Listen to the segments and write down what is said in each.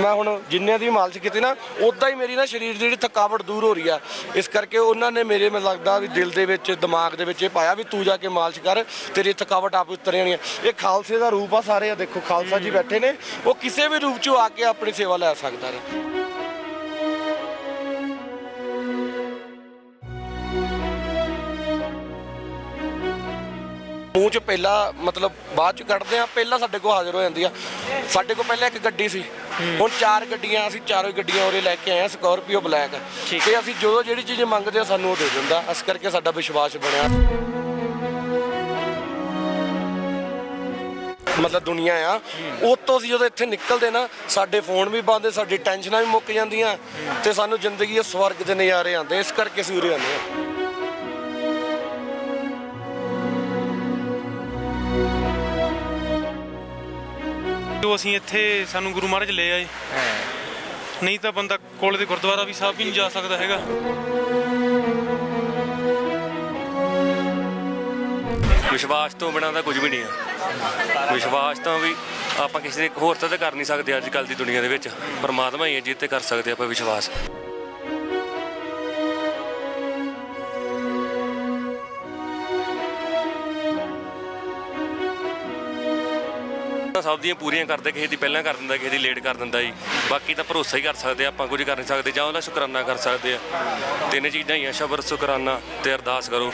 ਮੈਂ ਹੁਣ ਜਿੰਨੇ ਦੀ ਮਾਲਿਸ਼ ਕੀਤੀ ਨਾ ਉਦਾਂ ਹੀ ਮੇਰੀ ਨਾ ਸਰੀਰ ਦੀ ਜਿਹੜੀ ਥਕਾਵਟ ਦੂਰ ਹੋ ਰਹੀ ਆ। ਇਸ ਕਰਕੇ ਉਹਨਾਂ ਨੇ ਮੇਰੇ ਮੈਨੂੰ ਲੱਗਦਾ ਵੀ ਦਿਲ ਦੇ ਵਿੱਚ, ਦਿਮਾਗ ਦੇ ਵਿੱਚ ਇਹ ਪਾਇਆ ਵੀ ਤੂੰ ਜਾ ਕੇ ਮਾਲਸ਼ ਕਰ, ਤੇਰੀ ਥਕਾਵਟ ਆਪ ਉਤਰ ਜਾਣੀ ਆ। ਇਹ ਖਾਲਸੇ ਦਾ ਰੂਪ ਆ ਸਾਰੇ ਆ ਦੇਖੋ, ਖਾਲਸਾ ਜੀ ਬੈਠੇ ਨੇ, ਉਹ ਕਿਸੇ ਵੀ ਰੂਪ 'ਚ ਆ ਕੇ ਆਪਣੀ ਸੇਵਾ ਲੈ ਸਕਦਾ ਨੇ ਮੂੰਹ ਚ ਪਹਿਲਾਂ ਮਤਲਬ ਬਾਅਦ ਚ ਕੱਢਦੇ ਆ ਪਹਿਲਾਂ ਸਾਡੇ ਕੋਲ ਹਾਜ਼ਰ ਹੋ ਜਾਂਦੀ ਆ। ਸਾਡੇ ਕੋਲ ਪਹਿਲਾਂ ਇੱਕ ਗੱਡੀ ਸੀ। ਹੁਣ ਚਾਰ ਗੱਡੀਆਂ ਅਸੀਂ ਚਾਰੋਂ ਗੱਡੀਆਂ ਉਰੇ ਲੈ ਕੇ ਆਏ ਆ ਸਕਾਰਪੀਓ ਬਲੈਕ ਤੇ ਅਸੀਂ ਜਦੋਂ ਜਿਹੜੀ ਚੀਜ਼ ਮੰਗਦੇ ਆ ਸਾਨੂੰ ਉਹ ਦੇ ਦਿੰਦਾ। ਇਸ ਕਰਕੇ ਸਾਡਾ ਵਿਸ਼ਵਾਸ ਬਣਿਆ। ਮਤਲਬ ਦੁਨੀਆ ਆ। ਉਤੋਂ ਅਸੀਂ ਜਦੋਂ ਇੱਥੇ ਨਿਕਲਦੇ ਨਾ ਸਾਡੇ ਫੋਨ ਵੀ ਬੰਦ ਸਾਡੀ ਟੈਨਸ਼ਨਾਂ ਵੀ ਮੁੱਕ ਜਾਂਦੀਆਂ। ਤੇ ਸਾਨੂੰ ਜ਼ਿੰਦਗੀ ਦੇ ਸਵਰਗ ਦੇ ਨਜ਼ਾਰੇ ਆਉਂਦੇ। ਇਸ ਕਰਕੇ ਅਸੀਂ ਉਰੇ ਆਉਂਦੇ ਆ ਜੋ ਅਸੀਂ ਇੱਥੇ ਸਾਨੂੰ ਗੁਰੂ ਮਹਾਰਾਜ ਲੈ ਆਏ। ਨਹੀਂ ਤਾਂ ਬੰਦਾ ਕੋਲ ਦੇ ਗੁਰਦੁਆਰਾ ਵੀ ਸਾਹਿਬ ਵੀ ਨਹੀਂ ਜਾ ਸਕਦਾ ਹੈਗਾ। ਵਿਸ਼ਵਾਸ ਤੋਂ ਬਿਨਾਂ ਤਾਂ ਕੁਝ ਵੀ ਨਹੀਂ ਹੈ। ਵਿਸ਼ਵਾਸ ਤਾਂ ਵੀ ਆਪਾਂ ਕਿਸੇ ਦੇ ਹੋਰ ਤਾਂ ਕਰ ਨਹੀਂ ਸਕਦੇ ਅੱਜ ਕੱਲ ਦੀ ਦੁਨੀਆ ਦੇ ਵਿੱਚ। ਪਰਮਾਤਮਾ ਹੀ ਹੈ ਜਿੱਤੇ ਕਰ ਸਕਦੇ ਆਪਾਂ ਵਿਸ਼ਵਾਸ। ਤਾਂ ਸਭ ਦੀਆਂ ਪੂਰੀਆਂ ਕਰਦੇ ਕਿਸੇ ਦੀ ਪਹਿਲਾਂ ਕਰ ਦਿੰਦਾ ਕਿਸੇ ਦੀ ਲੇਟ ਕਰ ਦਿੰਦਾ ਜੀ। ਬਾਕੀ ਤਾਂ ਭਰੋਸਾ ਹੀ ਕਰ ਸਕਦੇ ਆ, ਆਪਾਂ ਕੁਝ ਕਰ ਨਹੀਂ ਸਕਦੇ ਜਾਂ ਉਹਦਾ ਸ਼ੁਕਰਾਨਾ ਕਰ ਸਕਦੇ ਆ। ਤਿੰਨ ਚੀਜ਼ਾਂ ਹੀ ਆ ਸ਼ਬਰ ਸ਼ੁਕਰਾਨਾ ਤੇ ਅਰਦਾਸ ਕਰੋ।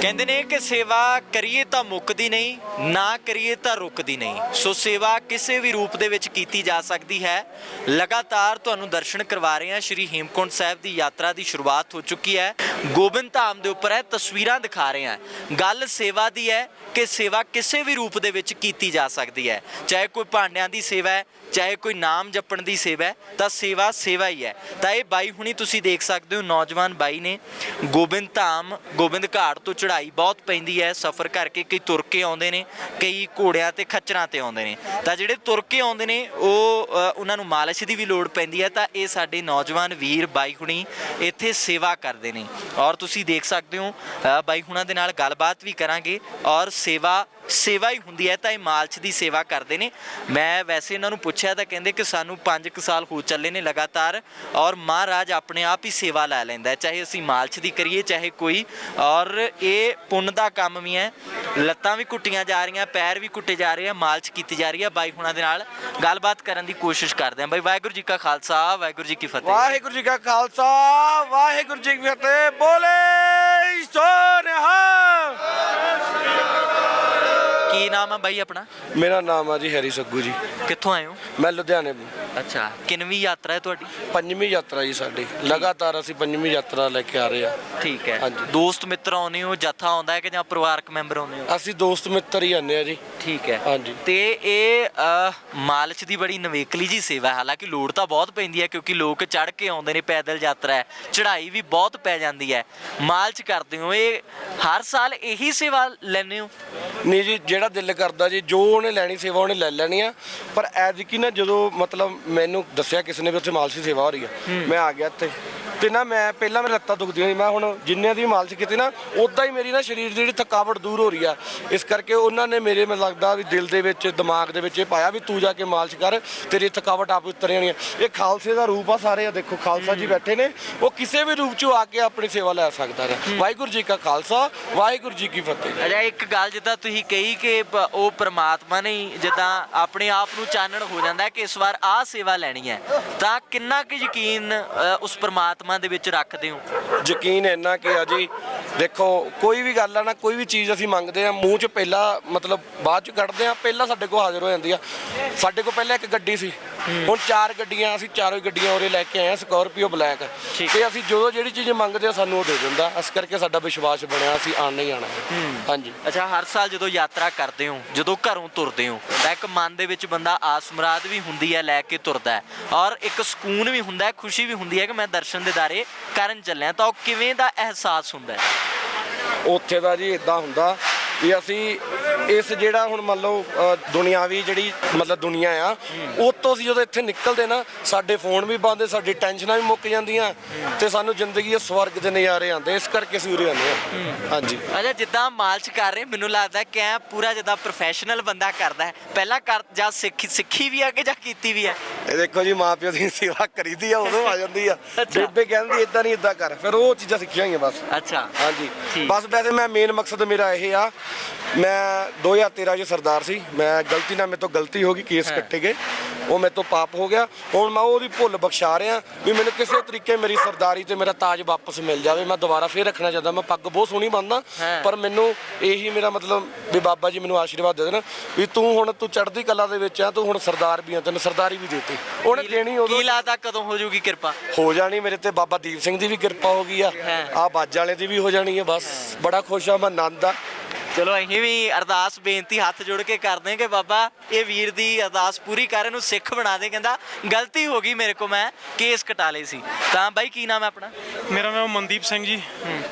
ਕਹਿੰਦੇ ਨੇ ਕਿ ਸੇਵਾ ਕਰੀਏ ਤਾਂ ਮੁੱਕਦੀ ਨਹੀਂ, ਨਾ ਕਰੀਏ ਤਾਂ ਰੁਕਦੀ ਨਹੀਂ। ਸੋ ਸੇਵਾ ਕਿਸੇ ਵੀ ਰੂਪ ਦੇ ਵਿੱਚ ਕੀਤੀ ਜਾ ਸਕਦੀ ਹੈ। ਲਗਾਤਾਰ ਤੁਹਾਨੂੰ ਦਰਸ਼ਨ ਕਰਵਾ ਰਹੇ ਹਾਂ। ਸ਼੍ਰੀ ਹੇਮਕੁੰਟ ਸਾਹਿਬ ਦੀ ਯਾਤਰਾ ਦੀ ਸ਼ੁਰੂਆਤ ਹੋ ਚੁੱਕੀ ਹੈ। ਗੋਬਿੰਦ ਧਾਮ ਦੇ ਉੱਪਰ ਹੈ, ਤਸਵੀਰਾਂ ਦਿਖਾ ਰਹੇ ਹਾਂ। ਗੱਲ ਸੇਵਾ ਦੀ ਹੈ ਕਿ ਸੇਵਾ ਕਿਸੇ ਵੀ ਰੂਪ ਦੇ ਵਿੱਚ ਕੀਤੀ ਜਾ ਸਕਦੀ ਹੈ। ਚਾਹੇ ਕੋਈ ਭਾਂਡਿਆਂ ਦੀ ਸੇਵਾ ਹੈ, ਚਾਹੇ ਕੋਈ ਨਾਮ ਜਪਣ ਦੀ ਸੇਵਾ ਹੈ, ਤਾਂ ਸੇਵਾ ਸੇਵਾ ਹੀ ਹੈ। ਤਾਂ ਇਹ ਬਾਈ ਹੁਣੀ ਤੁਸੀਂ ਦੇਖ ਸਕਦੇ ਹੋ, ਨੌਜਵਾਨ ਬਾਈ ਨੇ ਗੋਬਿੰਦ ਧਾਮ, ਗੋਬਿੰਦ ਘਾਟ ਤੋਂ ਚੜ੍ਹਾਈ ਬਹੁਤ ਪੈਂਦੀ ਹੈ, ਸਫ਼ਰ ਕਰਕੇ ਕਈ ਤੁਰ ਕੇ ਆਉਂਦੇ ਨੇ ਕਈ ਘੋੜਿਆਂ ਤੇ ਖੱਚਰਾਂ ਤੇ ਆਉਂਦੇ ਨੇ। ਤਾਂ ਜਿਹੜੇ ਤੁਰ ਕੇ ਆਉਂਦੇ ਨੇ ਉਹ ਉਹਨਾਂ ਨੂੰ ਮਾਲਿਸ਼ ਦੀ ਵੀ ਲੋੜ ਪੈਂਦੀ ਹੈ ਤਾਂ ਇਹ ਸਾਡੇ ਨੌਜਵਾਨ ਵੀਰ ਬਾਈ ਹੁਣੀ ਇੱਥੇ ਸੇਵਾ ਕਰਦੇ ਨੇ। ਔਰ ਤੁਸੀਂ ਦੇਖ ਸਕਦੇ ਹੋ ਅ, ਬਾਈ ਹੁਣਾਂ ਦੇ ਨਾਲ ਗੱਲਬਾਤ ਵੀ ਕਰਾਂਗੇ। ਔਰ ਸੇਵਾ ਸੇਵਾ ਹੀ ਹੁੰਦੀ ਹੈ, ਤਾਂ ਇਹ ਮਾਲਚ ਦੀ ਸੇਵਾ ਕਰਦੇ ਨੇ। ਮੈਂ ਵੈਸੇ ਇਹਨਾਂ ਨੂੰ ਪੁੱਛਿਆ ਤਾਂ ਕਹਿੰਦੇ ਕਿ ਸਾਨੂੰ 5 ਕੁ ਸਾਲ ਹੋ ਚੱਲੇ ਨੇ ਲਗਾਤਾਰ ਔਰ ਮਹਾਰਾਜ ਆਪਣੇ ਆਪ ਹੀ ਸੇਵਾ ਲੈ ਲੈਂਦਾ ਹੈ। ਚਾਹੇ ਅਸੀਂ ਮਾਲਚ ਦੀ ਕਰੀਏ, ਚਾਹੇ ਕੋਈ। ਔਰ ਇਹ ਪੁੰਨ ਦਾ ਕੰਮ ਵੀ ਹੈ। ਲੱਤਾਂ ਵੀ ਕੁੱਟੀਆਂ ਜਾ ਰਹੀਆਂ, ਪੈਰ ਵੀ ਕੁੱਟੇ ਜਾ ਰਹੇ ਆ ਮਾਲਚ ਕੀਤੀ ਜਾ ਰਹੀ ਹੈ ਬਾਈ ਹੁਣਾਂ ਦੇ ਨਾਲ। ਗੱਲਬਾਤ ਕਰਨ ਦੀ ਕੋਸ਼ਿਸ਼ ਕਰਦੇ ਹਾਂ। ਬਾਈ, ਵਾਹਿਗੁਰੂ ਜੀ ਕਾ ਖਾਲਸਾ, ਵਾਹਿਗੁਰੂ ਜੀ ਕੀ ਫਤਿਹ। ਵਾਹਿਗੁਰੂ ਜੀ ਕਾ ਖਾਲਸਾ, ਵਾਹਿਗੁਰੂ ਜੀ ਕੀ ਫਤਿਹ। ਬੋਲੇ ਸੋਨਿਹਾ ਕੀ ਨਾਮ ਹੈ ਬਾਈ ਆਪਣਾ? ਮੇਰਾ ਨਾਮ ਆ ਜੀ ਹੈਰੀ ਸੱਗੂ ਜੀ। ਕਿੱਥੋਂ ਆਏ ਹੋ? ਮੈਂ ਲੁਧਿਆਣੇ ਤੋਂ। ਅੱਛਾ ਕਿੰਨਵੀਂ ਯਾਤਰਾ ਹੈ ਤੁਹਾਡੀ? ਪੰਜਵੀਂ ਯਾਤਰਾ ਜੀ ਸਾਡੀ। ਲਗਾਤਾਰ ਅਸੀਂ ਪੰਜਵੀਂ ਯਾਤਰਾ ਲੈ ਕੇ ਆ ਰਹੇ ਆ ਠੀਕ ਹੈ। ਹਾਂਜੀ। ਦੋਸਤ ਮਿੱਤਰ ਆਉਂਦੇ ਹੋ ਜੱਥਾ ਆਉਂਦਾ ਹੈ ਕਿ ਜਾਂ ਪਰਿਵਾਰਕ ਮੈਂਬਰ ਆਉਂਦੇ ਹੋ? ਅਸੀਂ ਦੋਸਤ ਮਿੱਤਰ ਹੀ ਆਨੇ ਆ ਜੀ। ਠੀਕ ਹੈ। ਹਾਂਜੀ। ਤੇ ਇਹ ਮਾਲਚ ਦੀ ਬੜੀ ਨਵੇਕਲੀ ਜੀ ਸੇਵਾ ਹੈ। ਹਾਲਾਂਕਿ ਲੋੜ ਤਾਂ ਬਹੁਤ ਪੈਂਦੀ ਹੈ ਕਿਉਂਕਿ ਲੋਕ ਚੜ ਕੇ ਆਉਂਦੇ ਨੇ ਪੈਦਲ ਯਾਤਰਾ ਹੈ। ਚੜ੍ਹਾਈ ਵੀ ਬਹੁਤ ਪੈ ਜਾਂਦੀ ਹੈ। ਮਾਲਚ ਕਰਦੇ ਹੋ ਇਹ ਹਰ ਸਾਲ ਇਹੀ ਸੇਵਾ ਲੈਂਦੇ ਹੋ? ਨਹੀਂ ਜੀ ਜਿਹੜਾ ਦਿਲ ਕਰਦਾ ਜੀ ਜੋ ਉਹਨੇ ਲੈਣੀ ਸੇਵਾ ਉਹਨੇ ਲੈ ਲੈਣੀ ਆ। ਪਰ ਐਤਕੀ ਨਾ ਜਦੋਂ ਮਤਲਬ ਮੈਨੂੰ ਦੱਸਿਆ ਕਿਸੇ ਨੇ ਵੀ ਉੱਥੇ ਮਾਲਸ਼ ਸੇਵਾ ਹੋ ਰਹੀ ਆ ਮੈਂ ਆ ਗਿਆ ਇੱਥੇ। ਤੇ ਨਾ ਮੈਂ ਪਹਿਲਾਂ ਮੇਰੇ ਲੱਤਾਂ ਦੁਖਦੀਆਂ ਸੀ ਮੈਂ ਹੁਣ ਜਿੰਨੇ ਦੀ ਮਾਲਸ਼ ਕੀਤੀ ਨਾ ਉਦਾਂ ਹੀ ਮੇਰੀ ਨਾ ਸਰੀਰ ਦੀ ਜਿਹੜੀ ਥਕਾਵਟ ਦੂਰ ਹੋ ਰਹੀ ਆ। ਇਸ ਕਰਕੇ ਉਹਨਾਂ ਨੇ ਮੇਰੇ ਮੈਨੂੰ ਲੱਗਦਾ ਵੀ ਦਿਲ ਦੇ ਵਿੱਚ ਦਿਮਾਗ ਦੇ ਵਿੱਚ ਇਹ ਪਾਇਆ ਵੀ ਤੂੰ ਜਾ ਕੇ ਮਾਲਸ਼ ਕਰ ਤੇਰੀ ਥਕਾਵਟ ਆਪ ਉਤਰ ਜਾਣੀ ਆ। ਇਹ ਖਾਲਸੇ ਦਾ ਰੂਪ ਆ ਸਾਰੇ ਆ ਦੇਖੋ ਖਾਲਸਾ ਜੀ ਬੈਠੇ ਨੇ ਉਹ ਕਿਸੇ ਵੀ ਰੂਪ 'ਚ ਆ ਕੇ ਆਪਣੀ ਸੇਵਾ ਲੈ ਸਕਦਾ ਹੈ। ਵਾਹਿਗੁਰੂ ਜੀ ਕਾ ਖਾਲਸਾ ਵਾਹਿਗੁਰੂ ਜੀ ਕੀ ਫਤਿਹ। ਅਜਾ ਇੱਕ ਗੱਲ ਜਿੱਦਾਂ ਤੁਸੀਂ ਕਹੀ ਕਿ ਪ- ਉਹ ਪ੍ਰਮਾਤਮਾ ਨੇ ਹੀ ਜਿੱਦਾਂ ਆਪਣੇ ਆਪ ਨੂੰ ਚਾਨਣ ਹੋ ਜਾਂਦਾ ਹੈ ਕਿ ਇਸ ਵਾਰ ਆਹ ਸੇਵਾ ਲੈਣੀ ਹੈ ਤਾਂ ਕਿੰਨਾ ਕੁ ਯਕੀਨ ਅ, ਉਸ ਪ੍ਰਮਾਤਮਾ ਦੇ ਵਿੱਚ ਰੱਖਦੇ ਹੋ? ਯਕੀਨ ਇੰਨਾ ਕਿ ਆ ਜੀ ਦੇਖੋ ਕੋਈ ਵੀ ਗੱਲ ਆ ਨਾ ਕੋਈ ਵੀ ਚੀਜ਼ ਅਸੀਂ ਮੰਗਦੇ ਆ ਮੂੰਹ 'ਚ ਪਹਿਲਾਂ ਮਤਲਬ ਬਾਅਦ 'ਚ ਕੱਢਦੇ ਆ ਪਹਿਲਾਂ ਸਾਡੇ ਕੋਲ ਹਾਜ਼ਰ ਹੋ ਜਾਂਦੀ ਆ। ਸਾਡੇ ਕੋਲ ਪਹਿਲਾਂ ਇੱਕ ਗੱਡੀ ਸੀ। ਹੁਣ ਚਾਰ ਗੱਡੀਆਂ ਅਸੀਂ ਚਾਰੋਂ ਹੀ ਗੱਡੀਆਂ ਉਰੇ ਲੈ ਕੇ ਆਏ ਆ ਸਕਾਰਪੀਓ ਬਲੈਕ ਤੇ ਅਸੀਂ ਜਦੋਂ ਜਿਹੜੀ ਚੀਜ਼ ਮੰਗਦੇ ਆ ਸਾਨੂੰ ਉਹ ਦੇ ਦਿੰਦਾ। ਇਸ ਕਰਕੇ ਸਾਡਾ ਵਿਸ਼ਵਾਸ ਬਣਿਆ ਅਸੀਂ ਆਣਾ ਹੀ। ਆਣਾ ਹਾਂਜੀ। ਅੱਛਾ ਹਰ ਸਾਲ ਜਦੋਂ ਯਾਤਰਾ ਕਰਦੇ ਹੋ ਜਦੋਂ ਘਰੋਂ ਤੁਰਦੇ ਹੋ ਤਾਂ ਇੱਕ ਮਨ ਦੇ ਵਿੱਚ ਬੰਦਾ ਆਸ ਮੁਰਾਦ ਵੀ ਹੁੰਦੀ ਹੈ ਲੈ ਕੇ ਤੁਰਦਾ ਔਰ ਇੱਕ ਸਕੂਨ ਵੀ ਹੁੰਦਾ ਹੈ ਖੁਸ਼ੀ ਵੀ ਹੁੰਦੀ ਹੈ ਕਿ ਮੈਂ ਦਰਸ਼ਨ ਦਿਦਾਰੇ ਕਰਨ ਚੱਲਿਆ ਤਾਂ ਉਹ ਕਿਵੇਂ ਦਾ ਅਹਿਸਾਸ ਹੁੰਦਾ ਹੈ? ਉੱਥੇ ਦਾ ਜੀ ਇਦਾਂ ਹੁੰਦਾ ਵੀ ਅਸੀਂ ਇਸ ਜਿਹੜਾ ਹੁਣ ਮੰਨ ਲਓ ਅ, ਦੁਨਿਆਵੀ ਜਿਹੜੀ ਮਤਲਬ ਦੁਨੀਆ ਆ ਉਹ ਤੋਂ ਅਸੀਂ ਜਦੋਂ ਇੱਥੇ ਨਿਕਲਦੇ ਨਾ ਸਾਡੇ ਫੋਨ ਵੀ ਬੰਦ ਸਾਡੀ ਟੈਨਸ਼ਨਾਂ ਵੀ ਮੁੱਕ ਜਾਂਦੀਆਂ ਤੇ ਸਾਨੂੰ ਜ਼ਿੰਦਗੀ ਦੇ ਸਵਰਗ ਦੇ ਨਜ਼ਾਰੇ ਆਉਂਦੇ ਇਸ ਕਰਕੇ ਅਸੀਂ ਉਰੇ ਆਉਂਦੇ ਆ। ਹਾਂਜੀ। ਅੱਛਾ ਜਿੱਦਾਂ ਮਾਲਚ ਕਰ ਰਹੇ ਮੈਨੂੰ ਲੱਗਦਾ ਕਿ ਐ ਪੂਰਾ ਜਿੱਦਾਂ ਪ੍ਰੋਫੈਸ਼ਨਲ ਬੰਦਾ ਕਰਦਾ ਹੈ। ਪਹਿਲਾਂ ਕਰ ਜਾਂ ਸਿੱਖੀ ਸਿੱਖੀ ਵੀ ਆ ਕਿ ਜਾਂ ਕੀਤੀ ਵੀ ਹੈ ਇਹ ਦੇਖੋ ਜੀ ਮਾਪਿਓ ਦੀ ਸੇਵਾ ਕਰੀਦੀ ਆ ਉਦੋਂ ਆ ਜਾਂਦੀ ਆ। ਅੱਛਾ। ਬੇਬੇ ਕਹਿੰਦੀ ਇਦਾਂ ਨਹੀਂ ਇਦਾਂ ਕਰ। ਫਿਰ ਉਹ ਚੀਜ਼ਾਂ ਸਿੱਖੀਆਂ ਹੋਈਆਂ ਬਸ। ਅੱਛਾ। ਹਾਂਜੀ। ਠੀਕ। ਬਸ ਵੈਸੇ ਮੈਂ ਮੇਨ ਮਕਸਦ ਮੇਰਾ ਇਹ ਆ ਮੈਂ 2013 ਚ ਸਰਦਾਰ ਸੀ। ਮੈਂ ਗਲਤੀ ਨਾਲ ਮੇਰੇ ਤੋਂ ਗਲਤੀ ਹੋ ਗਈ ਕੇਸ ਕੱਟੇ ਗਏ। ਉਹ ਮੇਰੇ ਤੋਂ ਪਾਪ ਹੋ ਗਿਆ। ਹੁਣ ਮੈਂ ਉਹਦੀ ਭੁੱਲ ਬਖਸ਼ਾ ਰਿਹਾ ਵੀ ਮੈਨੂੰ ਕਿਸੇ ਤਰੀਕੇ ਮੇਰੀ ਸਰਦਾਰੀ ਤੇ ਮੇਰਾ ਤਾਜ ਵਾਪਸ ਮਿਲ ਜਾਵੇ। ਮੈਂ ਦੁਬਾਰਾ ਫੇਰ ਰੱਖਣਾ ਚਾਹੁੰਦਾ। ਮੈਂ ਪੱਗ ਬਹੁਤ ਸੋਹਣੀ ਬੰਨਦਾ। ਪਰ ਮੈਨੂੰ ਇਹੀ ਮੇਰਾ ਮਤਲਬ ਵੀ ਬਾਬਾ ਜੀ ਮੈਨੂੰ ਆਸ਼ੀਰਵਾਦ ਦੇ ਦੇਣ ਵੀ ਤੂੰ ਹੁਣ ਤੂੰ ਚੜ੍ਹਦੀ ਕਲਾ ਦੇ ਵਿੱਚ ਆ ਤੂੰ ਹੁਣ ਸਰਦਾਰ ਵੀ ਆ ਤੈਨੂੰ ਸਰਦਾਰੀ ਵੀ ਦੇਤੀ। ਉਹਨੇ ਦੇਣੀ ਉਦੋਂ ਕੀ ਲੱਗਦਾ ਕਦੋਂ ਹੋ ਜਾਊਗੀ ਕਿਰਪਾ? ਹੋ ਜਾਣੀ ਮੇਰੇ ਤੇ ਬਾਬਾ ਦੀਪ ਸਿੰਘ ਦੀ ਵੀ ਕਿਰਪਾ ਹੋ ਗਈ ਆ। ਆ ਬਾਜ ਵਾਲੇ ਦੀ ਵੀ ਹੋ ਜਾਣੀ ਹੈ ਬਸ। ਬੜਾ ਖੁਸ਼ ਆ ਮੈਂ ਆਨੰਦ ਆ। ਚਲੋ ਅਸੀਂ ਵੀ ਅਰਦਾਸ ਬੇਨਤੀ ਹੱਥ ਜੋੜ ਕੇ ਕਰਦੇ ਹਾਂ ਕਿ ਬਾਬਾ ਇਹ ਵੀਰ ਦੀ ਅਰਦਾਸ ਪੂਰੀ ਕਰ ਇਹਨੂੰ ਸਿੱਖ ਬਣਾ ਦੇ ਕਹਿੰਦਾ ਗਲਤੀ ਹੋ ਗਈ ਮੇਰੇ ਕੋ ਮੈਂ ਕੇਸ ਕਟਾ ਲਏ ਸੀ। ਤਾਂ ਬਾਈ ਕੀ ਨਾਮ ਹੈ ਆਪਣਾ? ਮੇਰਾ ਨਾਮ ਮਨਦੀਪ ਸਿੰਘ ਜੀ।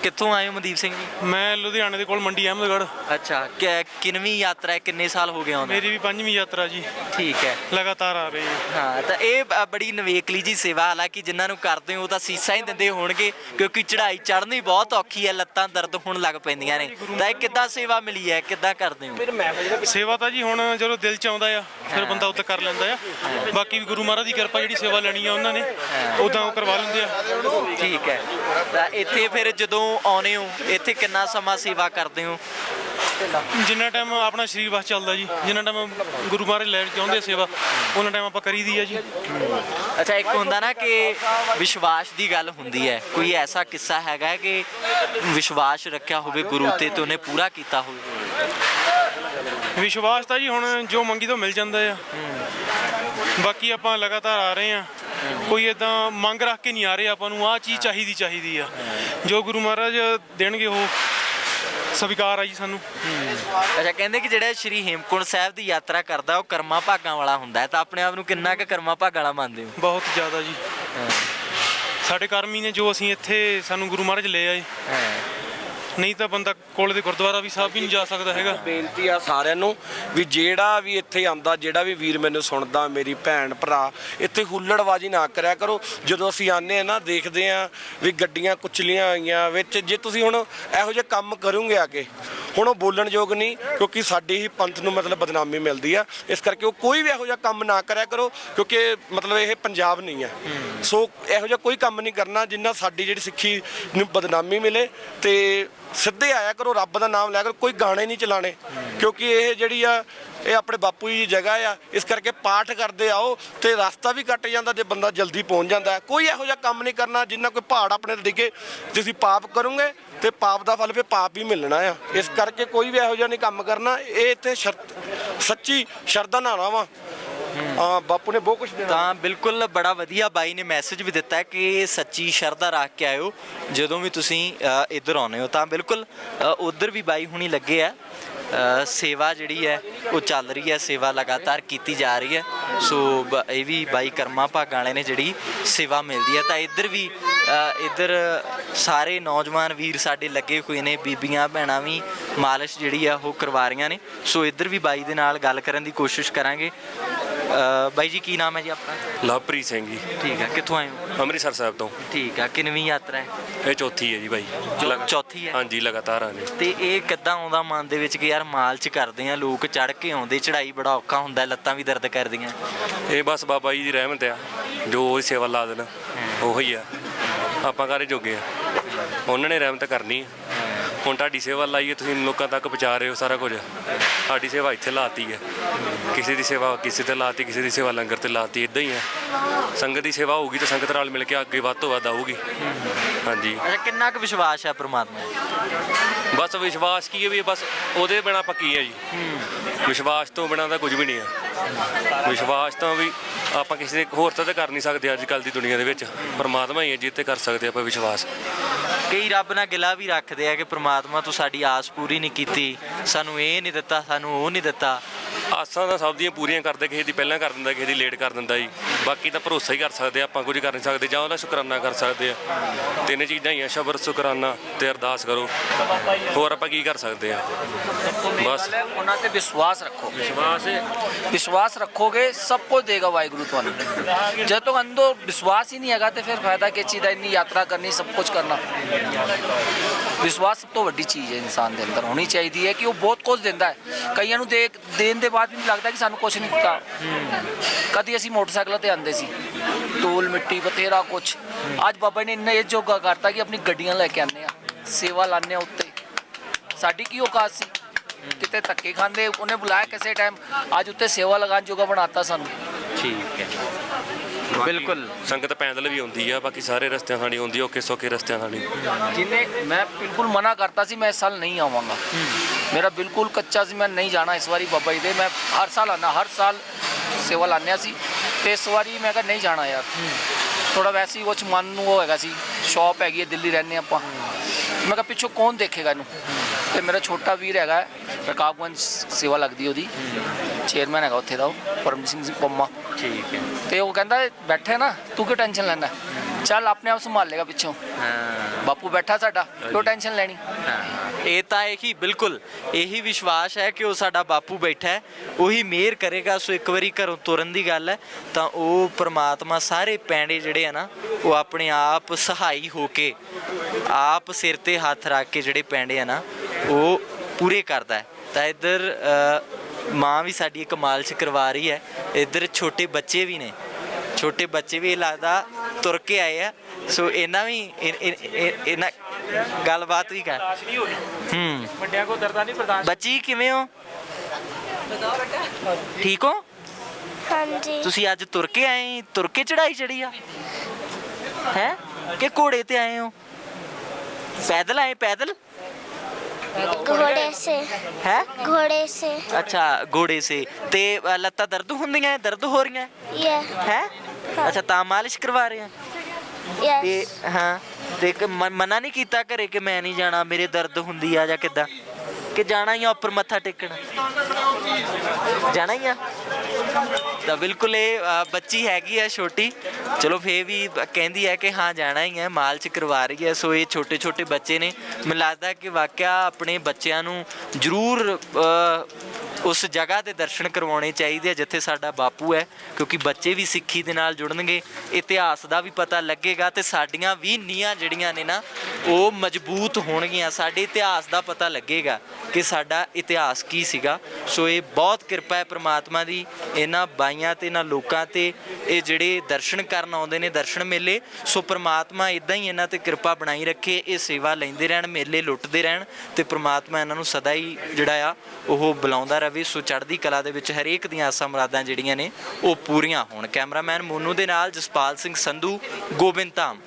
ਕਿੱਥੋਂ ਆਏ ਹੋ ਮਨਦੀਪ ਸਿੰਘ ਜੀ? ਮੈਂ ਲੁਧਿਆਣੇ ਦੇ ਕੋਲ ਮੰਡੀ ਅਹਿਮਦਗੜ੍ਹ। ਅੱਛਾ ਕਿ- ਕਿੰਨਵੀਂ ਯਾਤਰਾ ਹੈ ਕਿੰਨੇ ਸਾਲ ਹੋ ਗਏ ਆਉਂਦੇ ਮੇਰੀ ਵੀ ਪੰਜਵੀਂ ਯਾਤਰਾ ਜੀ। ਠੀਕ ਹੈ। ਲਗਾਤਾਰ ਆ ਰਹੀ ਹੈ। ਹਾਂ ਤਾਂ ਇਹ ਬੜੀ ਨਵੇਕਲੀ ਜੀ ਸੇਵਾ ਹਾਲਾਂਕਿ ਜਿਨ੍ਹਾਂ ਨੂੰ ਕਰਦੇ ਹੋ ਉਹ ਤਾਂ ਸੀਸਾਂ ਹੀ ਦਿੰਦੇ ਹੋਣਗੇ ਕਿਉਂਕਿ ਚੜ੍ਹਾਈ ਚੜ੍ਹਨੀ ਬਹੁਤ ਔਖੀ ਹੈ ਲੱਤਾਂ ਦਰਦ ਹੋਣ ਲੱਗ ਪੈਂਦੀਆਂ ਨੇ। ਤਾਂ ਇਹ ਕਿੱਦਾਂ ਸੇਵਾ ਮਿਲੀ ਹੈ ਕਿੱਦਾਂ ਕਰਦੇ ਹੋ? ਸੇਵਾ ਤਾਂ ਜੀ ਹੁਣ ਜਦੋਂ ਦਿਲ ਚ ਆਉਂਦਾ ਆ ਫਿਰ ਬੰਦਾ ਉਦੋਂ ਕਰ ਲੈਂਦਾ ਆ। ਬਾਕੀ ਵੀ ਗੁਰੂ ਮਹਾਰਾਜ ਦੀ ਕਿਰਪਾ ਜਿਹੜੀ ਸੇਵਾ ਲੈਣੀ ਆ ਉਹਨਾਂ ਨੇ ਉਦਾਂ ਉਹ ਕਰਵਾ ਲੈਂਦੇ ਆ। ਠੀਕ ਹੈ। ਤਾਂ ਇੱਥੇ ਫਿਰ ਜਦੋਂ ਆਉਨੇ ਹੋ ਇੱਥੇ ਕਿੰਨਾ ਸਮਾਂ ਸੇਵਾ ਕਰਦੇ ਹੋ? ਜਿੰਨਾ ਟਾਈਮ ਆਪਣਾ ਸਰੀਰ ਬਸ ਚੱਲਦਾ ਜੀ ਜਿੰਨਾ ਟਾਈਮ ਗੁਰੂ ਮਹਾਰਾਜ ਲੈਣ ਚਾਹੁੰਦੇ ਸੇਵਾ ਉਹਨਾਂ ਟਾਈਮ ਆਪਾਂ ਕਰੀਦੀ ਆ ਜੀ। ਅੱਛਾ ਇੱਕ ਹੁੰਦਾ ਨਾ ਕਿ ਵਿਸ਼ਵਾਸ ਦੀ ਗੱਲ ਹੁੰਦੀ ਹੈ। ਕੋਈ ਐਸਾ ਕਿੱਸਾ ਹੈਗਾ ਹੈ ਕਿ ਵਿਸ਼ਵਾਸ ਰੱਖਿਆ ਹੋਵੇ ਗੁਰੂ ਤੇ ਤੇ ਉਹਨੇ ਪੂਰਾ ਕੀਤਾ ਹੋਵੇ? ਵਿਸ਼ਵਾਸ ਤਾਂ ਜੀ ਹੁਣ ਜੋ ਮੰਗੀ ਤੋਂ ਮਿਲ ਜਾਂਦਾ ਆ। ਬਾਕੀ ਆਪਾਂ ਲਗਾਤਾਰ ਆ ਰਹੇ ਆ। ਕੋਈ ਇਦਾਂ ਮੰਗ ਰੱਖ ਕੇ ਨਹੀਂ ਆ ਰਹੇ ਆਪਾਂ ਨੂੰ ਆਹ ਚੀਜ਼ ਚਾਹੀਦੀ ਚਾਹੀਦੀ ਆ। ਜੋ ਗੁਰੂ ਮਹਾਰਾਜ ਦੇਣਗੇ ਉਹ ਸਵੀਕਾਰ ਆ ਜੀ ਸਾਨੂੰ। ਅੱਛਾ ਕਹਿੰਦੇ ਕਿ ਜਿਹੜਾ ਸ਼੍ਰੀ ਹੇਮਕੁੰਟ ਸਾਹਿਬ ਦੀ ਯਾਤਰਾ ਕਰਦਾ ਉਹ ਕਰਮਾਂ ਭਾਗਾਂ ਵਾਲਾ ਹੁੰਦਾ ਹੈ। ਤਾਂ ਆਪਣੇ ਆਪ ਨੂੰ ਕਿੰਨਾ ਕੁ ਕਰਮਾਂ ਭਾਗਾਂ ਵਾਲਾ ਮੰਨਦੇ ਹੋ? ਬਹੁਤ ਜ਼ਿਆਦਾ ਜੀ। ਸਾਡੇ ਕਰਮੀ ਨੇ ਜੋ ਅਸੀਂ ਇੱਥੇ ਸਾਨੂੰ ਗੁਰੂ ਮਹਾਰਾਜ ਲੈ ਆਏ। ਨਹੀਂ ਤਾਂ ਬੰਦਾ ਕੋਲ ਦੇ ਗੁਰਦੁਆਰਾ ਵੀ ਸਾਹਿਬ ਵੀ ਨਹੀਂ ਜਾ ਸਕਦਾ ਹੈਗਾ। ਬੇਨਤੀ ਆ ਸਾਰਿਆਂ ਨੂੰ ਵੀ ਜਿਹੜਾ ਵੀ ਇੱਥੇ ਆਉਂਦਾ, ਜਿਹੜਾ ਵੀ ਵੀਰ ਮੈਨੂੰ ਸੁਣਦਾ, ਮੇਰੀ ਭੈਣ, ਭਰਾ, ਇੱਥੇ ਹੁੱਲੜਬਾਜੀ ਨਾ ਕਰਿਆ ਕਰੋ। ਜਦੋਂ ਅਸੀਂ ਆਨੇ ਆ ਨਾ, ਦੇਖਦੇ ਆ ਵੀ ਗੱਡੀਆਂ ਕੁਚਲੀਆਂ ਆਈਆਂ ਵਿੱਚ ਜੇ ਤੁਸੀਂ ਹੁਣ ਇਹੋ ਜਿਹੇ ਕੰਮ ਕਰੋਗੇ ਆ ਕੇ ਹੁਣ ਉਹ ਬੋਲਣ ਯੋਗ ਨਹੀਂ, ਕਿਉਂਕਿ ਸਾਡੀ ਹੀ ਪੰਥ ਨੂੰ ਮਤਲਬ ਬਦਨਾਮੀ ਮਿਲਦੀ ਆ। ਇਸ ਕਰਕੇ ਉਹ ਕੋਈ ਵੀ ਇਹੋ ਜਿਹਾ ਕੰਮ ਨਾ ਕਰਿਆ ਕਰੋ, ਕਿਉਂਕਿ ਮਤਲਬ ਇਹ ਪੰਜਾਬ ਨਹੀਂ ਆ। ਸੋ ਇਹੋ ਜਿਹਾ ਕੋਈ ਕੰਮ ਨਹੀਂ ਕਰਨਾ ਜਿੰਨਾ ਸਾਡੀ ਜਿਹੜੀ ਸਿੱਖੀ ਨੂੰ ਬਦਨਾਮੀ ਮਿਲੇ ਤੇ ਸਿੱਧੇ ਆਇਆ ਕਰੋ, ਰੱਬ ਦਾ ਨਾਮ ਲਿਆ ਕਰੋ, ਕੋਈ ਗਾਣੇ ਨਹੀਂ ਚਲਾਣੇ ਕਿਉਂਕਿ ਇਹ ਜਿਹੜੀ ਆ, ਇਹ ਆਪਣੇ ਬਾਪੂ ਜੀ ਦੀ ਜਗ੍ਹਾ ਆ। ਇਸ ਕਰਕੇ ਪਾਠ ਕਰਦੇ ਆਓ ਤੇ ਰਸਤਾ ਵੀ ਕੱਟ ਜਾਂਦਾ ਜੇ ਬੰਦਾ ਜਲਦੀ ਪਹੁੰਚ ਜਾਂਦਾ। ਕੋਈ ਇਹੋ ਜਿਹਾ ਕੰਮ ਨਹੀਂ ਕਰਨਾ ਜਿੰਨਾ ਕੋਈ ਪਹਾੜ ਆਪਣੇ ਤੇ ਡਿੱਗੇ ਤੁਸੀਂ ਪਾਪ ਕਰੋਗੇ ਤੇ ਪਾਪ ਦਾ ਫਲ ਫਿਰ ਪਾਪ ਵੀ ਮਿਲਣਾ ਆ। ਇਸ ਕਰਕੇ ਕੋਈ ਵੀ ਇਹੋ ਜਿਹਾ ਨਹੀਂ ਕੰਮ ਕਰਨਾ। ਇਹ ਇੱਥੇ ਸੱਚੀ ਸ਼ਰਧਾ ਨਾਲ ਵਾ ਹਾਂ, ਬਾਪੂ ਨੇ ਬਹੁਤ ਕੁਝ ਦੇਣਾ। ਤਾਂ ਬਿਲਕੁਲ ਬੜਾ ਵਧੀਆ ਬਾਈ ਨੇ ਮੈਸੇਜ ਵੀ ਦਿੱਤਾ ਕਿ ਸੱਚੀ ਸ਼ਰਧਾ ਰੱਖ ਕੇ ਆਇਓ। ਜਦੋਂ ਵੀ ਤੁਸੀਂ ਇੱਧਰ ਆਉਨੇ ਹੋ। ਤਾਂ ਬਿਲਕੁਲ ਉਧਰ ਵੀ ਬਾਈ ਹੁਣੀ ਲੱਗੇ ਆ। ਸੇਵਾ ਜਿਹੜੀ ਹੈ ਉਹ ਚੱਲ ਰਹੀ ਹੈ ਸੇਵਾ ਲਗਾਤਾਰ ਕੀਤੀ ਜਾ ਰਹੀ ਹੈ। ਸੋ ਬ- ਇਹ ਵੀ ਬਾਈ ਕਰਮਾ ਭਾਗਾਂ ਵਾਲੇ ਨੇ ਜਿਹੜੀ ਸੇਵਾ ਮਿਲਦੀ ਹੈ। ਤਾਂ ਇੱਧਰ ਵੀ ਅ, ਇੱਧਰ ਸਾਰੇ ਨੌਜਵਾਨ ਵੀਰ ਸਾਡੇ ਲੱਗੇ ਹੋਏ ਨੇ ਬੀਬੀਆਂ ਭੈਣਾਂ ਵੀ ਮਾਲਿਸ਼ ਜਿਹੜੀ ਆ ਉਹ ਕਰਵਾ ਰਹੀਆਂ ਨੇ। ਸੋ ਇੱਧਰ ਵੀ ਬਾਈ ਦੇ ਨਾਲ ਗੱਲ ਕਰਨ ਦੀ ਕੋਸ਼ਿਸ਼ ਕਰਾਂਗੇ। ਅ, ਬਾਈ ਜੀ ਕੀ ਨਾਮ ਹੈ ਜੀ ਆਪਣਾ? ਲਵਪ੍ਰੀਤ ਸਿੰਘ ਜੀ। ਠੀਕ ਹੈ ਕਿੱਥੋਂ ਆਏ ਹੋ? ਅੰਮ੍ਰਿਤਸਰ ਸਾਹਿਬ ਤੋਂ। ਠੀਕ ਹੈ ਕਿੰਨਵੀਂ ਯਾਤਰਾ ਹੈ? ਇਹ ਚੌਥੀ ਹੈ ਜੀ ਬਾਈ। ਚੌ- ਲਗਾ- ਚੌਥੀ ਹੈ? ਹਾਂਜੀ ਲਗਾਤਾਰ ਆਨੇ ਤੇ ਇਹ ਕਿੱਦਾਂ ਆਉਂਦਾ ਮਨ ਦੇ ਵਿੱਚ ਕਿ ਯਾਰ ਮਾਲਚ ਕਰਦੇ ਆ ਲੋਕ ਚੜ ਕੇ ਆਉਂਦੇ ਚੜਾਈ ਬੜਾ ਔਖਾ ਹੁੰਦਾ ਲੱਤਾਂ ਵੀ ਦਰਦ ਕਰਦੀਆਂ। ਇਹ ਬਸ ਬਾਬਾ ਜੀ ਦੀ ਰਹਿਮਤ ਆ ਜੋ ਉਹਦੀ ਸੇਵਾ ਲਾ ਦੇਣ ਉਹੀ ਆ। ਆਪਾਂ ਕਾਰੇ ਜੋਗੇ ਆ। ਉਹਨਾਂ ਨੇ ਰਹਿਮਤ ਕਰਨੀ ਆ। ਹੁਣ ਤੁਹਾਡੀ ਸੇਵਾ ਲਾਈਏ ਤੁਸੀਂ ਲੋਕਾਂ ਤੱਕ ਪਹੁੰਚਾ ਰਹੇ ਹੋ ਸਾਰਾ ਕੁਝ। ਸਾਡੀ ਸੇਵਾ ਇੱਥੇ ਲਾਤੀ ਹੈ। ਕਿਸੇ ਦੀ ਸੇਵਾ ਕਿਸੇ ਤੇ ਲਾਤੀ ਕਿਸੇ ਦੀ ਸੇਵਾ ਲੰਗਰ ਤੇ ਲਾਤੀ ਇਦਾਂ ਹੀ ਆ ਸੰਗਤ ਦੀ ਸੇਵਾ ਹੋਊਗੀ ਤਾਂ ਸੰਗਤ ਨਾਲ ਮਿਲ ਕੇ ਅੱਗੇ ਵੱਧ ਤੋਂ ਵੱਧ ਆਊਗੀ। ਹਾਂਜੀ। ਅੱਛਾ ਕਿੰਨਾ ਕੁ ਵਿਸ਼ਵਾਸ ਹੈ ਪ੍ਰਮਾਤਮਾ 'ਤੇ? ਬਸ ਵਿਸ਼ਵਾਸ ਕੀ ਹੈ ਵੀ ਬਸ ਉਹਦੇ ਬਿਨਾ ਆਪਾਂ ਕੀ ਹੈ ਜੀ? ਵਿਸ਼ਵਾਸ ਤੋਂ ਬਿਨਾ ਤਾਂ ਕੁਝ ਵੀ ਨਹੀਂ ਆ ਵਿਸ਼ਵਾਸ ਤਾਂ ਵੀ ਆਪਾਂ ਕਿਸੇ ਦੇ ਹੋਰ ਤਾਂ ਤਾਂ ਕਰ ਨਹੀਂ ਸਕਦੇ ਅੱਜ ਕੱਲ ਦੀ ਦੁਨੀਆ ਦੇ ਵਿੱਚ। ਪਰਮਾਤਮਾ ਹੀ ਹੈ ਜਿੱਤੇ ਕਰ ਸਕਦੇ ਆਪਾਂ ਵਿਸ਼ਵਾਸ। ਕਈ ਰੱਬ ਨਾਲ ਗਿਲਾ ਵੀ ਰੱਖਦੇ ਆ ਕਿ ਪ੍ਰਮਾਤਮਾ ਤੂੰ ਸਾਡੀ ਆਸ ਪੂਰੀ ਨਹੀਂ ਕੀਤੀ, ਸਾਨੂੰ ਇਹ ਨਹੀਂ ਦਿੱਤਾ, ਸਾਨੂੰ ਉਹ ਨਹੀਂ ਦਿੱਤਾ। ਆਸਾਂ ਤਾਂ ਸਭ ਦੀਆਂ ਪੂਰੀਆਂ ਕਰਦੇ ਕਿਸੇ ਦੀ ਪਹਿਲਾਂ ਕਰ ਦਿੰਦਾ ਕਿਸੇ ਦੀ ਲੇਟ ਕਰ ਦਿੰਦਾ ਜੀ। ਬਾਕੀ ਤਾਂ ਭਰੋਸਾ ਹੀ ਕਰ ਸਕਦੇ ਆਪਾਂ ਕੁਝ ਕਰ ਨਹੀਂ ਸਕਦੇ ਜਾਂ ਉਹਦਾ ਸ਼ੁਕਰਾਨਾ ਕਰ ਸਕਦੇ ਆ। ਤਿੰਨ ਚੀਜ਼ਾਂ ਹੀ ਆ ਸ਼ਬਰ ਸ਼ੁਕਰਾਨਾ ਤੇ ਅਰਦਾਸ ਕਰੋ। ਹੋਰ ਆਪਾਂ ਕੀ ਕਰ ਸਕਦੇ ਆ? ਬਸ। ਉਹਨਾਂ ਤੇ ਵਿਸ਼ਵਾਸ ਰੱਖੋ। ਵਿਸ਼ਵਾਸ ਵਿਸ਼ਵਾਸ ਰੱਖੋਗੇ ਸਭ ਕੁਝ ਦੇਗਾ ਵਾਹਿਗੁਰੂ ਤੁਹਾਨੂੰ। ਜਦ ਤੱਕ ਅੰਦਰੋਂ ਵਿਸ਼ਵਾਸ ਹੀ ਨਹੀਂ ਹੈਗਾ ਤੇ ਫਿਰ ਫਾਇਦਾ ਕੀ ਚੀਜ਼ ਦਾ? ਇੰਨੀ ਯਾਤਰਾ ਕਰਨੀ ਸਭ ਕੁਝ ਕਰਨਾ। ਵਿਸ਼ਵਾਸ ਸਭ ਤੋਂ ਵੱਡੀ ਚੀਜ਼ ਹੈ ਇਨਸਾਨ ਦੇ ਅੰਦਰ। ਹੋਣੀ ਚਾਹੀਦੀ ਹੈ ਕਿ ਉਹ ਬਹੁਤ ਕੁਝ ਦਿੰਦਾ ਹੈ। ਕਈਆਂ ਨੂੰ ਦੇਖ ਦੇਣ ਦੇ ਬਾਅਦ ਵੀ ਨਹੀਂ ਲੱਗਦਾ ਕਿ ਸਾਨੂੰ ਕੁਝ ਨਹੀਂ ਦਿੱਤਾ। ਕਦੀ ਅਸੀਂ ਮੋਟਰਸਾਈਕਲਾਂ ਤੇ ਆਂਦੇ ਸੀ। ਧੂਲ, ਮਿੱਟੀ, ਬਥੇਰਾ ਕੁਝ ਅੱਜ ਬਾਬਾ ਜੀ ਨੇ ਇੰਨਾ ਇਹ ਜੋਗਾ ਕਰਤਾ ਕਿ ਆਪਣੀ ਗੱਡੀਆਂ ਲੈ ਕੇ ਆਉਂਦੇ ਆ। ਸੇਵਾ ਲਾਉਂਦੇ ਆ ਉੱਤੇ। ਸਾਡੀ ਕੀ ਔਕਾਤ ਸੀ? ਕਿਤੇ ਧੱਕੇ ਖਾਂਦੇ, ਉਹਨੇ ਬੁਲਾਇਆ ਕਿਸੇ ਟਾਈਮ ਅੱਜ ਉੱਤੇ ਸੇਵਾ ਲਗਾਉਣ ਜੋਗਾ ਬਣਾਤਾ ਸਾਨੂੰ। ਠੀਕ ਹੈ। ਬਿਲਕੁਲ। ਸੰਗਤ ਪੈਦਲ ਵੀ ਆਉਂਦੀ ਆ ਬਾਕੀ ਸਾਰੇ ਰਸਤਿਆਂ ਥਾਣੀ ਆਉਂਦੀ ਆ ਔਖੇ ਸੌਖੇ ਰਸਤਿਆਂ ਥਾਣੀ। ਜਿਨੇ ਮੈਂ ਬਿਲਕੁਲ ਮਨਾ ਕਰਤਾ ਸੀ ਮੈਂ ਇਸ ਸਾਲ ਨਹੀਂ ਆਵਾਂਗਾ। ਮੇਰਾ ਬਿਲਕੁਲ ਕੱਚਾ ਸੀ ਮੈਂ ਨਹੀਂ ਜਾਣਾ ਇਸ ਵਾਰੀ ਬਾਬਾ ਜੀ ਦੇ। ਮੈਂ ਹਰ ਸਾਲ ਆਣਾ ਹਰ ਸਾਲ ਸੇਵਾ ਲਾਉਂਦੇ ਸੀ। ਤੇ ਇਸ ਵਾਰੀ ਮੈਂ ਕਿਹਾ ਨਹੀਂ ਜਾਣਾ ਯਾਰ। ਥੋੜਾ ਵੈਸੇ ਹੀ ਕੁਛ ਮਨ ਨੂੰ ਉਹ ਹੈਗਾ ਸੀ ਸ਼ੌਪ ਹੈਗੀ ਹੈ ਦਿੱਲੀ ਰਹਿੰਦੇ ਆਪਾਂ। ਮੈਂ ਕਿਹਾ ਪਿੱਛੋਂ ਕੌਣ ਦੇਖੇਗਾ ਇਹਨੂੰ? ਤੇ ਮੇਰਾ ਛੋਟਾ ਵੀਰ ਹੈਗਾ ਰਕਾਬਗੰਜ ਸੇਵਾ ਲੱਗਦੀ ਉਹਦੀ। ਚੇਅਰਮੈਨ ਹੈਗਾ ਉੱਥੇ ਦਾ ਉਹ ਪਰਮ ਸਿੰਘ ਜੀ ਪੰਮਾ। ਠੀਕ ਹੈ। ਤੇ ਉਹ ਕਹਿੰਦਾ ਬੈਠੇ ਨਾ ਤੂੰ ਕਿਉਂ ਟੈਨਸ਼ਨ ਲੈਣਾ ਚੱਲ ਆਪਣੇ ਆਪ ਸੰਭਾਲ ਲੇਗਾ ਪਿੱਛੋਂ। ਹਾਂ। ਬਾਪੂ ਬੈਠਾ ਸਾਡਾ ਕਿਉਂ ਟੈਨਸ਼ਨ ਲੈਣੀ? ਇਹ ਤਾਂ ਇਹੀ ਬਿਲਕੁਲ ਇਹੀ ਵਿਸ਼ਵਾਸ ਹੈ ਕਿ ਉਹ ਸਾਡਾ ਬਾਪੂ ਬੈਠਾ ਹੈ। ਉਹੀ ਮਿਹਰ ਕਰੇਗਾ ਸੋ ਇੱਕ ਵਾਰੀ ਘਰੋਂ ਤੁਰਨ ਦੀ ਗੱਲ ਹੈ ਤਾਂ ਉਹ ਪ੍ਰਮਾਤਮਾ ਸਾਰੇ ਪੈਂਡੇ ਜਿਹੜੇ ਆ ਨਾ ਉਹ ਆਪਣੇ ਆਪ ਸਹਾਈ ਹੋ ਕੇ ਆਪ ਸਿਰ ਤੇ ਹੱਥ ਰੱਖ ਕੇ ਜਿਹੜੇ ਪੈਂਡੇ ਆ ਨਾ ਉਹ ਪੂਰੇ ਕਰਦਾ ਹੈ। ਤਾਂ ਇੱਧਰ ਮਾਂ ਵੀ ਸਾਡੀ ਇੱਕ ਮਾਲਸ਼ ਕਰਵਾ ਰਹੀ ਹੈ। ਇੱਧਰ ਛੋਟੇ ਬੱਚੇ ਵੀ ਨੇ। ਛੋਟੇ ਬੱਚੇ ਵੀ ਇਹ ਲੱਗਦਾ ਤੁਰ ਕੇ ਆਏ ਆ। ਸੋ ਇਹਨਾਂ ਵੀ ਇਹ- ਇਹ- ਇਹ- ਇਹਨਾਂ ਗੱਲਬਾਤ ਵੀ ਕਰ। ਹੂੰ। ਵੱਡਿਆਂ ਕੋ ਦਰਦਾ ਨਹੀਂ ਬਰਦਾਸ਼ਤ ਬੱਚੀ ਕਿਵੇਂ ਹੋ? ਠੀਕ ਹੋ? ਹਾਂਜੀ। ਤੁਸੀਂ ਅੱਜ ਤੁਰ ਕੇ ਆਏ ਤੁਰ ਕੇ ਚੜਾਈ ਚੜੀ ਆ? ਹੈ? ਕਿ ਘੋੜੇ ਤੇ ਆਏ ਹੋ? ਪੈਦਲ ਆਏ ਪੈਦਲ? घोड़े से ਹੈ घोड़े से ਅੱਛਾ ਘੋੜੇ ਸੇ ਤੇ ਅ, ਲੱਤਾਂ ਦਰਦ ਹੁੰਦੀਆਂ ਦਰਦ ਹੋ ਰਹੀਆਂ ये ਹੈ ਅੱਛਾ ਤਾਂ ਮਾਲਿਸ਼ ਕਰਵਾ ਰਹੇ ਆ ਤੇ यस ਹਾਂ ਤੇ ਇੱਕ ਮ- ਮਨਾ ਨਹੀਂ ਕੀਤਾ ਘਰੇ ਕਿ ਮੈਂ ਨਹੀਂ ਜਾਣਾ ਮੇਰੇ ਦਰਦ ਹੁੰਦੀ ਆ ਜਾਂ ਕਿੱਦਾਂ ਕਿ ਜਾਣਾ ਹੀ ਆ ਉੱਪਰ ਮੱਥਾ ਟੇਕਣ। ਜਾਣਾ ਹੀ ਆ। ਤਾਂ ਬਿਲਕੁਲ ਇਹ ਅ, ਬੱਚੀ ਹੈਗੀ ਆ ਛੋਟੀ। ਚਲੋ ਫੇਰ ਵੀ ਕਹਿੰਦੀ ਹੈ ਕਿ ਹਾਂ ਜਾਣਾ ਹੀ ਹੈ ਮਾਲ ਚ ਕਰਵਾ ਰਹੀ ਹੈ। ਸੋ ਇਹ ਛੋਟੇ ਛੋਟੇ ਬੱਚੇ ਨੇ। ਮੈਨੂੰ ਲੱਗਦਾ ਕਿ ਵਾਕਿਆ ਆਪਣੇ ਬੱਚਿਆਂ ਨੂੰ ਜ਼ਰੂਰ ਅ, ਉਸ ਜਗ੍ਹਾ ਦੇ ਦਰਸ਼ਨ ਕਰਵਾਉਣੇ ਚਾਹੀਦੇ ਆ ਜਿੱਥੇ ਸਾਡਾ ਬਾਪੂ ਹੈ, ਕਿਉਂਕਿ ਬੱਚੇ ਵੀ ਸਿੱਖੀ ਦੇ ਨਾਲ ਜੁੜਨਗੇ, ਇਤਿਹਾਸ ਦਾ ਵੀ ਪਤਾ ਲੱਗੇਗਾ ਤੇ ਸਾਡੀਆਂ ਵੀ ਨੀਆਂ ਜਿਹੜੀਆਂ ਨੇ ਨਾ, ਉਹ ਮਜ਼ਬੂਤ ਹੋਣਗੀਆਂ, ਸਾਡੇ ਇਤਿਹਾਸ ਦਾ ਪਤਾ ਲੱਗੇਗਾ ਕਿ ਸਾਡਾ ਇਤਿਹਾਸ ਕੀ ਸੀਗਾ। ਸੋ ਇਹ ਬਹੁਤ ਕਿਰਪਾ ਹੈ ਪ੍ਰਮਾਤਮਾ ਦੀ, ਇਹਨਾਂ ਬਾਈਆਂ ਤੇ, ਇਹਨਾਂ ਲੋਕਾਂ ਤੇ, ਇਹ ਜਿਹੜੇ ਦਰਸ਼ਨ ਕਰਨ ਆਉਂਦੇ ਨੇ ਦਰਸ਼ਨ ਮੇਲੇ, ਸੋ ਪ੍ਰਮਾਤਮਾ ਇਦਾਂ ਹੀ ਇਹਨਾਂ ਤੇ ਕਿਰਪਾ ਬਣਾਈ ਰੱਖੇ, ਇਹ ਸੇਵਾ ਲੈਂਦੇ ਰਹਿਣ, ਮੇਲੇ ਲੁੱਟਦੇ ਰਹਿਣ ਤੇ ਪ੍ਰਮਾਤਮਾ ਇਹਨਾਂ ਨੂੰ ਸਦਾ ਹੀ ਜਿਹੜਾ ਆ, ਉਹ ਬੁਲਾਉਂਦਾ ਰਹੇ। ਰਵੇ ਸੋ ਚੜ੍ਹਦੀ ਕਲਾ ਦੇ ਵਿੱਚ ਹਰੇਕ ਦੀਆਂ ਆਸਾਂ ਮੁਰਾਦਾਂ ਜਿਹੜੀਆਂ ਨੇ, ਉਹ ਪੂਰੀਆਂ ਹੋਣ। ਕੈਮਰਾਮੈਨ ਮੋਨੂ ਦੇ ਨਾਲ ਜਸਪਾਲ ਸਿੰਘ ਸੰਧੂ, ਗੋਬਿੰਦ ਧਾਮ।